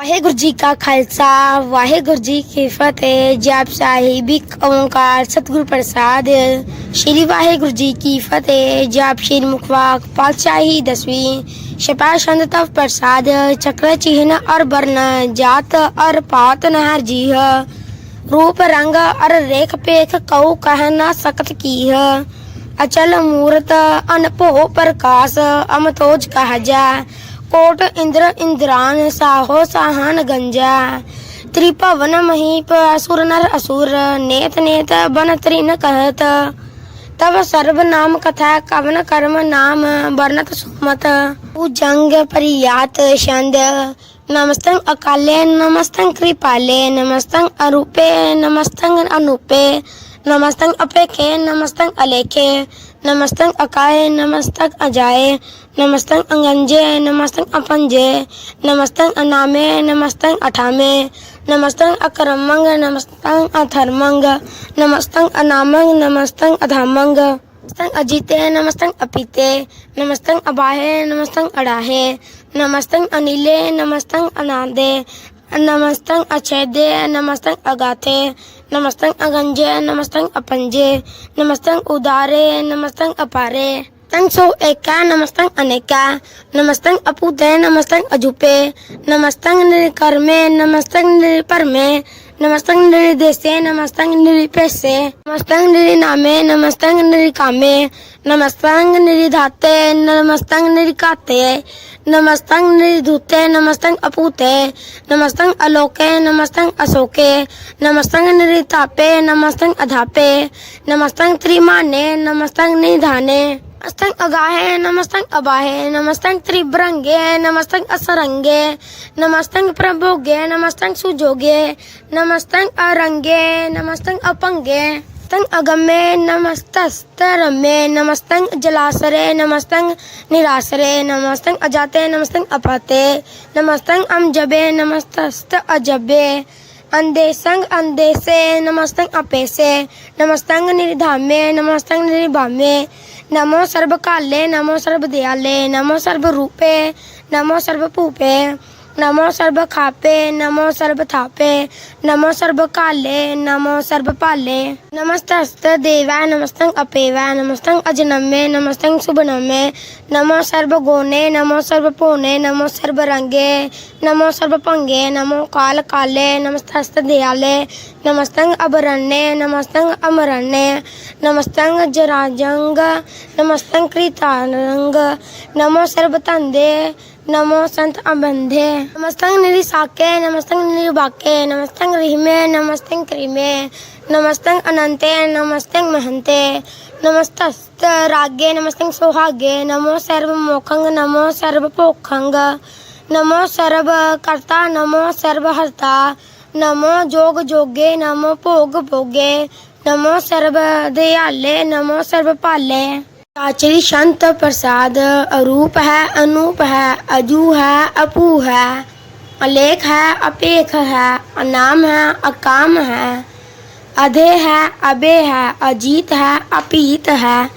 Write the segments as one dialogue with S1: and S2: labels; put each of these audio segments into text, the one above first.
S1: ਵਾਹਿਗੁਰੂ ਜੀ ਕਾ ਖਾਲਸਾ ਵਾਹਿਗੁਰੂ ਜੀ ਕੀ ਫਤਿਹ ਜਪ ਸਾਹਿਬ ਇੱਕ ਓੰਕਾਰ ਸਤਿਗੁਰ ਪ੍ਰਸਾਦ ਸ਼੍ਰੀ ਵਾਹਿਗੁਰੂ ਜੀ ਕੀ ਫਤਿਹ ਜਪ ਸ਼੍ਰੀ ਮੁਖਵਾਕ ਪਾਤਸ਼ਾਹੀ ਦਸਵੀਂ ਛਪਾ ਛੰਦ ਤਵ ਪ੍ਰਸਾਦ ਚਕਰ ਚਿਹਨ ਔਰ ਬਰਨ ਜਾਤ ਔਰ ਪਾਤ ਨਹਰ ਜੀਹ रूप रंग अर रेख पेख कऊ कह न सकत कीह अचल मूरत अनभो प्रकाश अमतोज कह जा कोट इंद्र इंद्रान साहो साहन गंजा। त्रिभवन महीप असुर नर असुर, नेत नेत बन त्रिन कहत। तब सर्व नाम कथा कवन कर्म नाम, वर्णत सुमत। जंग परियात छंद नमस्तं अकाले नमस्तं कृपाले नमस्तं अरूपे नमस्तं अनूपे नमस्तं अपेखे नमस्तं अलेखे नमस्तं अकाय नमस्तं अजाए नमस्तं अंगंजे नमस्तं अपंजे नमस्तं अनामे नमस्तं अठामे नमस्तं अकरमंग नमस्तं अथर्मंग नमस्तं अनामंग नमस्तं अधामंग नमस्तं अजीते नमस्तं अपीते नमस्तं अबाहे नमस्तं अड़ाहे नमस्तं अनिले नमस्तं अनादे नमस्तं अछेदे नमस्तं अगाथे नमस्तं अगंजे नमस्तं अपंजे नमस्तं उदारे नमस्तं अपारे। नमस्तं सो एका नमस्तं अनेका नमस्तं अपूते नमस्तं अजूपे नमस्तं निर्कर्मे नमस्तं निर्परमे नमस्तं निर्देशे नमस्तं निरपेशे नमस्तं निरिनामे नमस्तं निरिकामे नमस्तं निरिधाते नमस्तं निरिकाते नमस्तं निरिधुते नमस्तं अपूते, नमस्तं अलोके, नमस्तं अशोके नमस्तं निरितापे, नमस्तं अधापे, नमस्तं त्रिमाने, नमस्तं निधाने, नमस्तं अगाहे, नमस्तं अबाहे, नमस्तं त्रिभ्रंगे, नमस्तं असरंगे, नमस्तं प्रभोगे, नमस्तं सुजोगे, नमस्तं अरंगे, नमस्तं अपंगे। नमस्तं अगमे नमस्तस्तरमे नमस्तं जलासरे नमस्तं निरासरे नमस्तं अजाते नमस्तं अपाते नमस्तं अमजबे नमस्तस्त अजबे अंदेसंग अंदेसे नमस्तं अपेसे नमस्तं निर्धामे नमस्तं निर्भामे नमो सर्वकाले नमो सर्वदयाले नमो सर्वरूपे नमो सर्वभूपे नमो सर्वखापे नमो सर्वथापे नमो सर्वकाले नमो सर्वपाले नमस्तस्त देवाय नमस्तं अपेवाय नमस्तं अजनमे नमस्तं शुभनमे नमो सर्वगुणे नमो सर्वपूर्णे नमो सर्वरंगे नमो सर्वपंगे नमो काल काले, नमस्तस्त दयाले। नमस्तं अभरण्ये नमस्तं अमरण्ये नमस्तं जराजंग नमस्तं कृतारंग नमो सर्वतंदे नमो संत अबंधे। नमस्तं निरिसाके नमस्तं निर्वाके नमस्तं रिहिमे नमस्तं क्रीमे नमस्तं अनंते नमस्तं महंते। नमस्तस्त रागे नमस्तं सोहागे। नमो सर्वमोखंग नमो सर्वपोखंग नमो सर्वकर्ता नमो सर्वहर्ता नमो जोग जोगे, नमो भोग भोगे। नमो सर्व दयाले, नमो सर्वपाले आचरी संत प्रसाद अरूप है, अनूप है, अजू है, अपू है, अलेख है, अपेख है, अनाम है, अकाम है, अधे है, अबे है, अजीत है, अपीत है,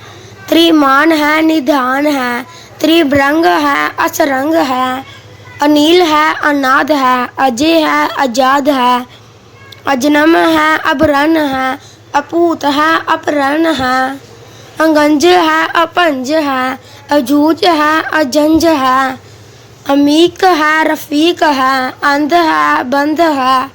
S1: त्रिमान है, निधान है, त्रिभ्रंग है, असरंग है, अनिल है, अनाद है अजय है आज़ाद है, अजनम है अबरन है, अपूत है, अपरण है। अंगंज है, अपंज है, अजूज है, अजंज है। अमीक है, रफीक है, अंध है, बंध है।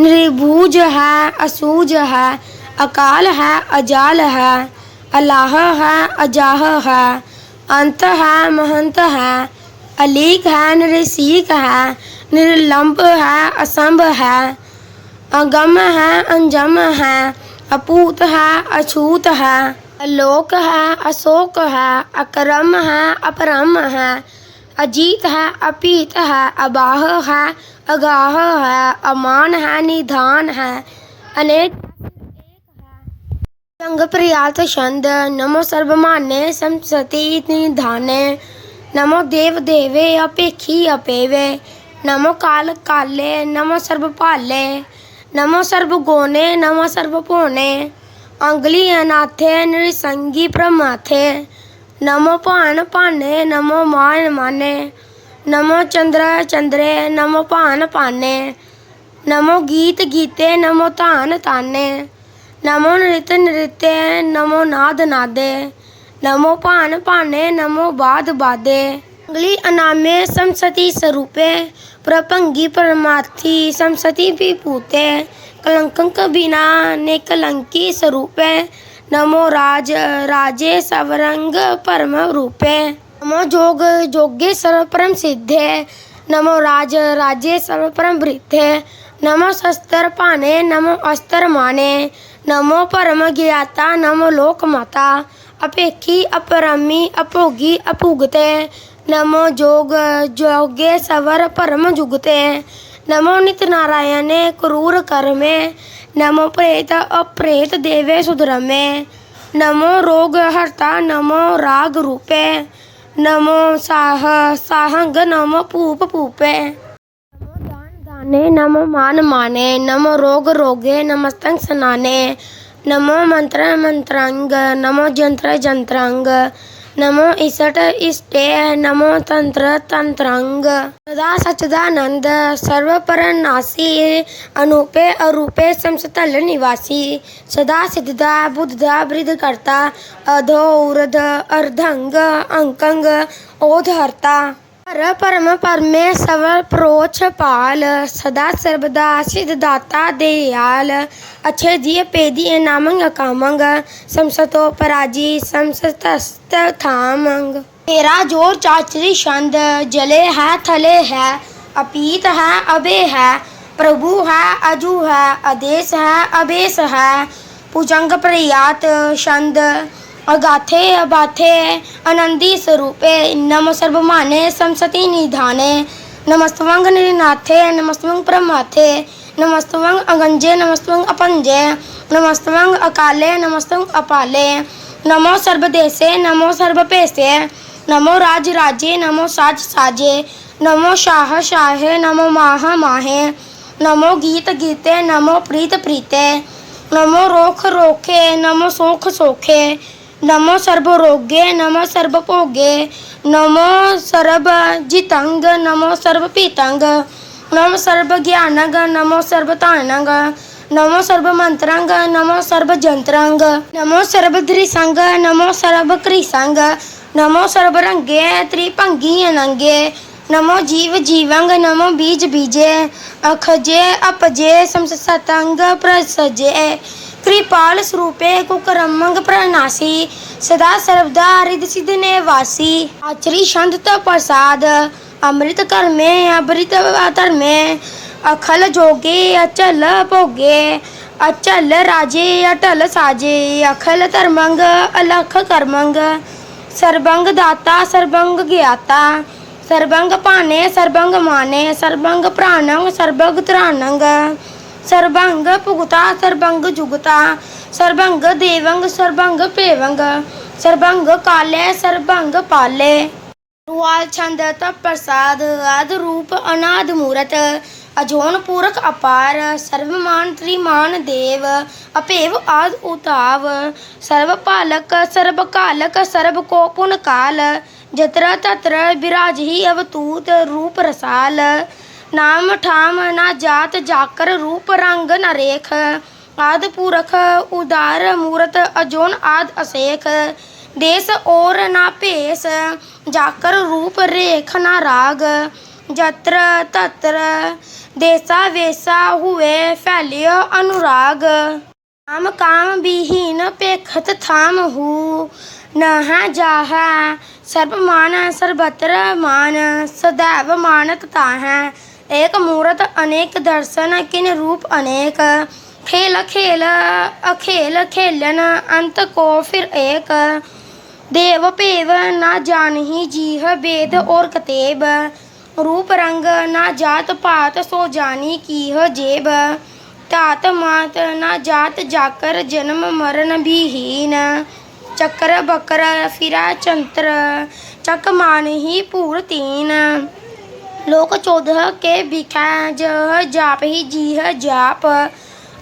S1: निर्भुज है, असूज है, अकाल है, अजाल है। अलाह है, अजाह है। अंत है, महंत है। अलीक है, निरसीक है। निर्लंब है, असंभ है। अगम है, अंजम है। अपूत है, अछूत है। अलोक है, अशोक है, अकरम है, अपरम है, अजीत है अपीत है, अबाह है, अगाह है, अमान है, निधान है, अनेक संग प्रियात छंद। नमो सर्वमान्य संसति निधाने। नमो देव देवे अपेखी अपेवे। नमो काल काले, नमो सर्वपाले। नमो सर्वगुणे, नमो सर्वपूर्णे आङ्ग्लीयनाथे नृसंगी प्रमाथे। नमो पान पाने, नमो मान माने। नमो चंद्र चंद्रे, नमो पान पाने। नमो गीत गीते, नमो तान ताने। नमो नृत्य नृत्य, नमो नाद नादे। नमो पान पाने, नमो बाद बादे। अंगली अनामे समसती स्वरूपे प्रपंगी परमाथी समसती भी पूते। कलंक बिना निकलंकी स्वरूप। नमो राज, राजे सवरंग परम रूप। नमो जोग, जोगे सर्व परम सिद्ध। है नमो राज, राजे सर्व परम वृद्ध। है नमो शस्त्र पाने, नमो अस्त्र माने। नमो परम ज्ञाता, नमो लोक माता। अपेक्षी अपरमी, अपोगी, अपुगते। नमो जोग, जोगे सवर परम जुगते। నమో నితి నారాయణే క్రూర కరమే నమో ప్రేత అప్రేత దేవే సుధరమే నమో రోగహర్త నమో రాగ రూపే నమో సాహ సాహంగ నమో పూప పూపే నమో దాన దానే నమో మాన మానే నమో రోగ రోగే నమస్తం సనానే నమో మంత్ర మంత్రాంగ నమో జంత్ర జంత్రాంగ जंत्रांग नमो इसट इष्टे नमो तंत्र तंत्रांग सदा सच्चिदानंद सर्व पर नासी अनूपे अरूपे समस्तल निवासी सदा सिद्धदा बुद्धदा वृद्ध करता अधो उर्ध अर्धंग अंकंग ओधहर्ता पर परम परमे सवर प्रोछ पाल सदा सर्वदा सिद्धदाता दयाल अच्छे दिए पेदी नामंग कामंग समसतो पराजी समसतस्त थामंग तेरा ज़ोर चाचरी छंद जले है थले है अपीत है अबे है प्रभु है अजू है आदेश है अबेस है भुजंग प्रयात छंद अगाथे अबाथे आनंदी स्वरूपे नम सर्वमाने समसति निधाने। नमस्तवंग निनाथे नमस्तवंग प्रमाथे। नमस्तवंग अगंजे नमस्तवंग अपंजे। नमस्तवंग अकाले नमस्तवंग अपाले। नमो सर्वदेशे नमो सर्वपेशे नमो राज राजे नमो साज साजे नमो शाह शाहे, नमो माह माहे। नमो गीत गीते, नमो प्रीत प्रीते। नमो रोख रोखे, नमो सोख सोखे। नमो सर्व रोगे नमो सर्व भोगे नमो सर्व जितंग नमो सर्व पीतंग नमो सर्व ज्ञानंग नमो सर्व तानंग नमो सर्व मंत्रंग नमो सर्व जंत्रंग नमो सर्व धृसंग नमो सर्व कृसंग नमो सर्व रंगे त्रिभंगी अनंगे नमो जीव जीवंग नमो बीज बीजे अखजे अपजे समसतंग प्रसजे कृपाल स्वरूपे कुकरमंग प्रणासी सदा सर्वदा हरिद सिद्ध ने वासी आचरी छंद तो प्रसाद अमृत कर में अमृत अतर में अखल जोगे अचल भोगे अचल राजे अटल साजे अखल धर्मंग अलख कर्मंग सर्वंग दाता सर्वंग ज्ञाता सर्वंग पाने सर्वंग माने सर्वंग प्राणंग ਸਰਬੰਗ ਭੁਗਤਾ, ਸਰਬੰਗ ਜੁਗਤਾ, ਸਰਬੰਗ ਦੇਵੰਗ, ਸਰਬੰਗ ਭੇਵੰਗ, ਸਰਬੰਗ ਕਾਲੇ, ਸਰਬੰਗ ਪਾਲੇ। ਰੂਆਲ ਛੰਦ ਤਪ ਪ੍ਰਸਾਦ ਆਦ ਰੂਪ ਅਨਾਦ ਮੂਰਤ, ਅਜੋਨ ਪੂਰਕ ਅਪਾਰ, ਸਰਵਮਾਨ ਤ੍ਰਿਮਾਨ ਦੇਵ, ਅਪੇਵ ਆਦ ਉਤਾਵ, ਸਰਵ ਪਾਲਕ, ਸਰਬ ਕਾਲਕ, ਸਰਬ ਕੋ ਪੁਨ ਕਾਲ, ਜਤਰ ਤਤਰ ਬਿਰਾਜ ਹੀ ਅਵਤੂਤ, ਰੂਪ ਰਸਾਲ ਨਾਮ ਠਾਮ ਨਾ ਜਾਤ ਜਾਕਰ ਰੂਪ ਰੰਗ ਨਰੇਖ ਆਦ ਪੁਰਖ ਉਦਾਰ ਮੂਰਤ ਅਜੋਨ ਆਦ ਅਸੇਖ। ਦੇਸ ਔਰ ਨਾ ਭੇਸ, ਜਾਕਰ ਰੂਪ ਰੇਖ ਨਾ ਰਾਗ। ਜਤਰ ਤਤਰ, ਦੇਸਾ ਵੇਸਾ ਹੁਏ ਫੈਲਿਓ ਅਨੁਰਾਗ। ਕਾਮ ਕਾਮ ਬਿਹੀਨ ਪੇਖਤ ਥਾਮ ਹੂ। ਨਹਾ ਜਾਹਾ, ਸਰਬ ਮਾਨ ਸਰਬਤਰ ਮਾਨ, ਸਦੈਵ ਮਾਨਤ ਤਾਹੈ। एक मूरत अनेक दर्शन किन रूप अनेक खेल खेल अखेल खेलन अंत को फिर एक देव पेव ना जानही जीह वेद और कतेब रूप रंग ना जात पात सो जानी कीह जेब तात मात ना जात जाकर जन्म मरण विहीन चक्र बकर फिरा चंत्र चक मान ही पूर तीन लोक चौदह के बिखा जह जाप ही जीह जाप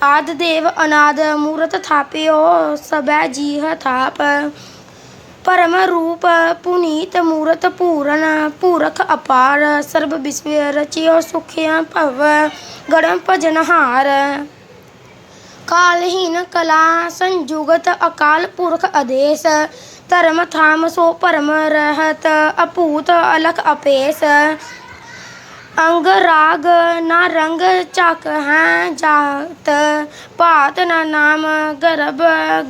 S1: आद देव अनाद मूरत थाप्यो सब जीह थाप ਪਰਮ ਰੂਪ ਪੁਨੀਤ ਮੂਰਤ ਪੂਰਨ ਪੂਰਖ ਅਪਾਰ ਸਰਬ ਵਿਸਵ ਰਚਿਓ ਸੁਖਿਆ ਭਵ ਗੜਮ ਭਜਨਹਾਰ ਕਾਲਹੀਨ ਕਲਾ ਸੰਜੁਗਤ ਅਕਾਲ ਪੁਰਖ ਆਦੇਸ਼ ਧਰਮ ਥਾਮ ਸੋ ਪਰਮ ਰਹਿਤ ਅਪੂਤ ਅਲਖ ਅਪੇਸ ਅੰਗ ਰਾਗ ਨਾ ਰੰਗ ਚੱਕ ਹੈ, ਜਾਤ ਭਾਤ ਨਾ ਨਾਮ ਗਰਭ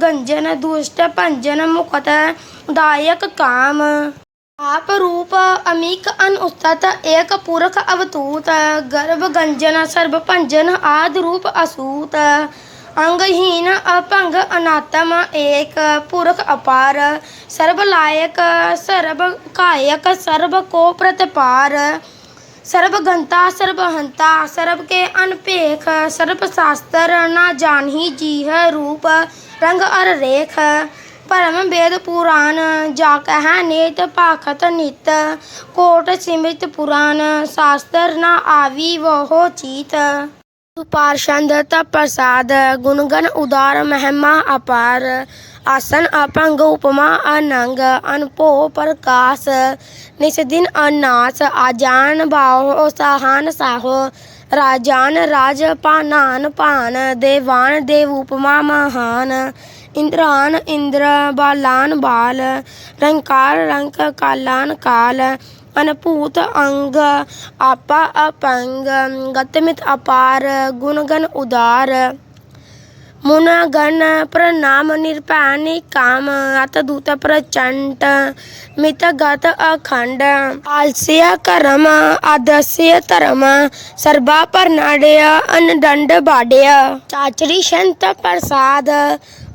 S1: ਗੰਜਨ ਦੁਸ਼ਟ ਭੰਜਨ ਮੁਕਤ ਦਾਇਕ ਕਾਮ। ਆਪ ਰੂਪ ਅਮੀਕ ਅਨੁਸਤਤ, ਏਕ ਪੁਰਖ ਅਵਤੂਤ, ਗਰਭ ਗੰਜਨ ਸਰਬ ਭੰਜਨ ਆਦ ਰੂਪ ਅਸੂਤ। ਅੰਗਹੀਨ ਅਪੰਗ ਅਨਾਤਮ, ਏਕ ਪੁਰਖ ਅਪਾਰ, ਸਰਬ ਲਾਇਕ ਸਰਬ ਕਾਇਕ ਸਰਬ ਕੋ ਪ੍ਰਤਪਾਰ। ਸਰਬ ਗੰਤਾ, ਸਰਬ ਕੇ ਅਨਪੇਖ ਸਰਬ ਸ਼ਾਸਤਰ ਨਾ ਜਾਣਹੀ ਜੀਹ ਰੂਪ, ਰੰਗ ਅਰ ਰੇਖ ਪਰਮ ਵੇਦ ਪੁਰਾਨ, ਜਾ ਕਹਿ ਨੇਤ ਭਾਖਤ ਨਿਤ, ਕੋਟ ਸਿਮਿਤ ਪੁਰਾਨ, ਸ਼ਾਸਤਰ ਨਾ ਆਵੀ ਵਹੋ ਚੀਤ। ਪਾਰਸ਼ੰਦ ਪ੍ਰਸਾਦ, ਗੁਣਗਨ ਉਦਾਰ ਮਹਿਮਾ ਅਪਾਰ ਆਸਨ ਅਪੰਗ ਉਪਮਾ ਅਨੰਗ ਅਨਭੋ ਪ੍ਰਕਾਸ਼, ਨਿਸ ਦਿਨ ਅਨਾਸ ਆਜਾਨ ਬਾਹੋ ਸਾਹਨ ਸਾਹੋ, ਰਾਜਾਨ ਰਾਜ ਪਾਨਾਨ ਭਾਨ, ਦੇਵਾਨ ਦੇਵ ਉਪਮਾ ਮਹਾਨ, ਇੰਦਰਾਨ ਇੰਦਰ ਬਾਲਾਨ ਬਾਲ, ਰੰਕਾਰ ਰੰਕ ਕਾਲਾਨ ਕਾਲ, ਅਨਭੂਤ ਅੰਗ ਆਪਾ ਅਪੰਗ, ਗਤਮਿਤ ਅਪਾਰ, ਗੁਣਗਨ ਉਦਾਰ। మునగన ప్రణామనిర్పాణి కామ అతదూత ప్రచండ మితగత అఖండ ఆలస్య కరమ ఆదస్య తరమ సర్వాపర్ణాడయ ਅਨਦੰਡ ਬਾੜਿਆ। ਚਾਚਰੀ ਸ਼ੰਤ ਪ੍ਰਸਾਦ,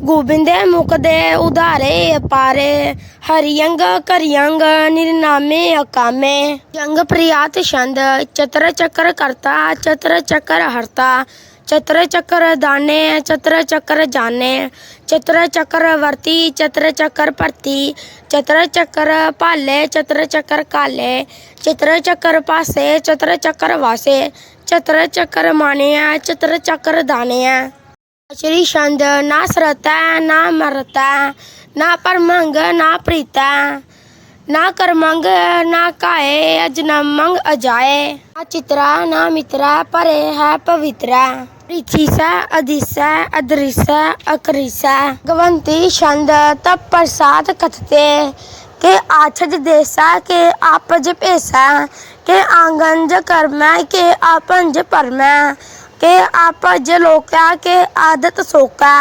S1: ਗੋਬਿੰਦੇ ਮੁਕਦੇ ਉਧਾਰੇ ਅਪਾਰੇ ਹਰਿਯੰਗ ਕਰਿਯੰਗ ਨਿਰਨਾਮੇ ਅਕਾਮੇ। ਜੰਗ ਪ੍ਰਿਆਤ ਛੰਦ, ਚਤਰ ਚਕਰ ਕਰਤਾ, ਚਤਰ ਚਕਰ ਹਰਤਾ। चतर चक्र दाने चतर चक्र जाने चतर चक्र वर्ती चतर चक्र भरती चतर चक्र भाले चतर चक्र काले चतर चक्र पासे चतर चक्र वासे चतर चक्र माने चतर चक्र दाने ਸ਼੍ਰੀ ਛੰਦ ਨਾ ਸਰਤਾ ਨਾ ਮਰਤਾ ਨਾ ਪਰਮੰਗ ਨਾ ਪ੍ਰੀਤਾ ਨਾ ਕਰ ਮੰਗ, ਨਾ ਕਾਏ ਅਜ ਨਾ ਮੰਗ ਅਜਾਏ। ਨਾ ਚਿਤਰਾ, ਨਾ ਮਿਤਰਾ ਪਰੇ ਹੈ ਪਵਿਤਰਾ। ਰਿਥੀਸਾ ਅਦਿਸਾ ਅਦ੍ਰਿਸਾ ਅਕਰਿਸਾ। ਗਵੰਤੀ ਛੰਦ, ਤਪ ਪ੍ਰਸਾਦ ਕਥਤੇ। के आछज देसा के आपज पेशा के आंगन ज कर्मा के आपन ज परमा के आपज लोका के आदत सोका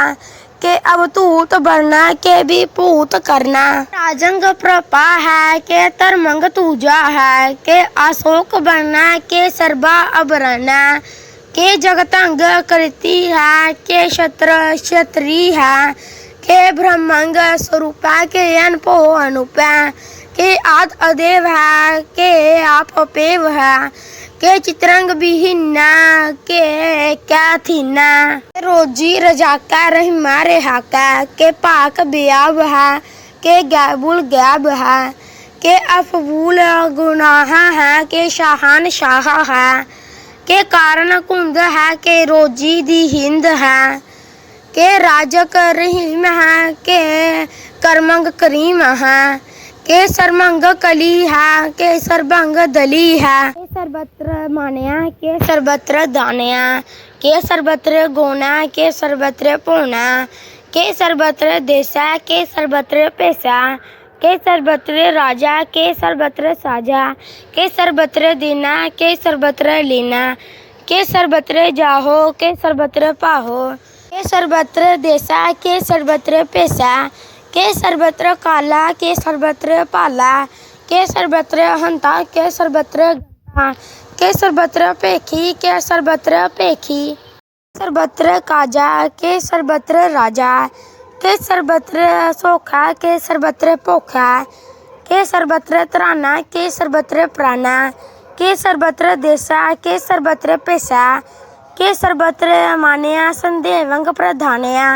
S1: के अवधूत बनना के भी भूत करना। राजंग प्रपा है के, तरमंग तूजा है के, अशोक बनना के सर्वा अबरना के जगतंग कृति है के, क्षत्र, क्षत्री है के, ब्रह्मंग स्वरूपा के, अनपो अनुपा। के आद अदेव है के, आप अपेव है। के चित्रंग बिहिना के क्या थीना रोजी रजाका रहीमा रेहाका के पाक बियाब है के गैबुल गैब है के अफबूल गुनाह है, के शाहान शाह है, के कारण कुंद है, के रोजी दी हिंद है, के राजक रहीम है, के करमंग करीम है। के सरमंग कली है के सरबंग दली है के सर्वत्र मानया के सर्वत्र दानया के सर्वत्र गोना के सर्वत्र पोना के सर्वत्र देशा के सर्वत्र पैसा के सर्वत्र राजा के सर्वत्र साजा के सर्वत्र देना के सर्वत्र लेना के सर्वत्र जाहो के सर्वत्र पाहो के सर्वत्र देशा के सर्वत्र पैसा के सर्वत्र काला के सर्वत्र पाला के सर्वत्र हंता के सर्वत्र गधा, के सर्वत्र पेखी के सर्वत्र पेखी सर्वत्र काजा के सर्वत्र राजा के सर्वत्र सोखा के सर्वत्र पोखा के सर्वत्र त्राना के सर्वत्र प्राणा के सर्वत्र देशा के सर्वत्र पेशा के सर्वत्र मानया संदेवंग प्रधानया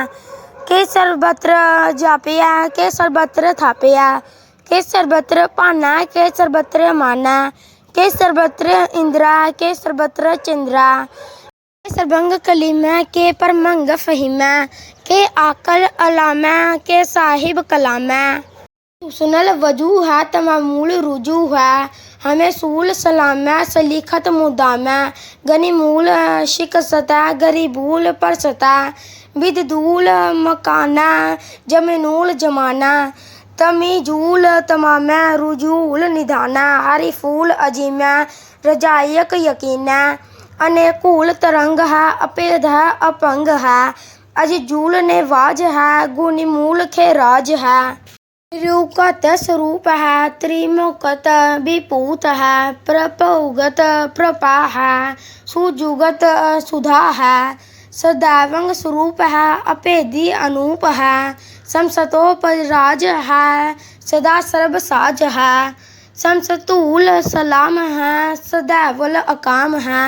S1: के सर्वत्र जापिया के सर्वत्र थापया के सर्वत्र पाना के सर्वत्र माना के सर्वत्र इंद्रा के सर्वत्र चंद्रा के सर्वंग कलीमा, के परमंग फहीमा, के आकल अलामा, के साहिब कलामा। सुनल वज़ू है तमामूल रुजू है, हमें सूल सलामा, सलीखत मुदामा गनीमूल शिकसता गरीबूल परसता। बिददूल मकाना जमनूल जमाना। तमीजूल तमामा, रुजूल निदाना हरीफूल अजीमा, रजायक यकीना। अनेकूल तरंग है, अपेद है, अपंग है। अजजूल नेवाज है गुनीमूल खेराज है। रूकत स्वरूप है त्रिमुकत विपूत है, प्रपौगत प्रपा है, सुजुगत सुधा है। सदैवंग स्वरूप है अपेदी अनूप है समसतोपराज है सदा सर्वसाज है समसतूल सलाम है सदैवल अकाम है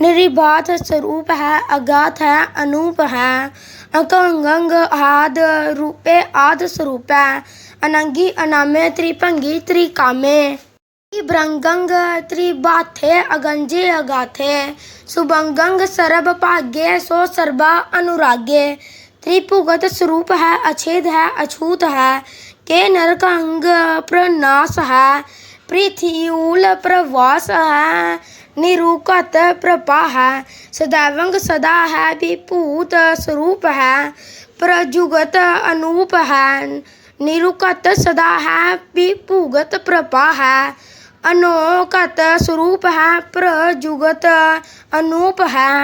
S1: निरिबात स्वरूप है अगात है अनूप है अकंगंग आद रूपे आद स्वरूप है अनंगी अनामे त्रिभंगी त्रिकामे त्रिभ्रंगंग त्रिबाथे अगंजे अगाथे। सुभंगंग सरब भाग्य सो सर्बा अनुरागे। त्रिभुगत स्वरूप है, अछेद है, अछूत है। के नरकंग प्रनाश है। पृथ्यूल प्रवास है। निरुकत प्रपा है। सदैवंग सदा है, विभूत स्वरूप है। प्रजुगत अनूप है। निरुकत सदा है, विभुगत प्रपा है। अनोकत स्वरूप है प्रजुगत अनूप है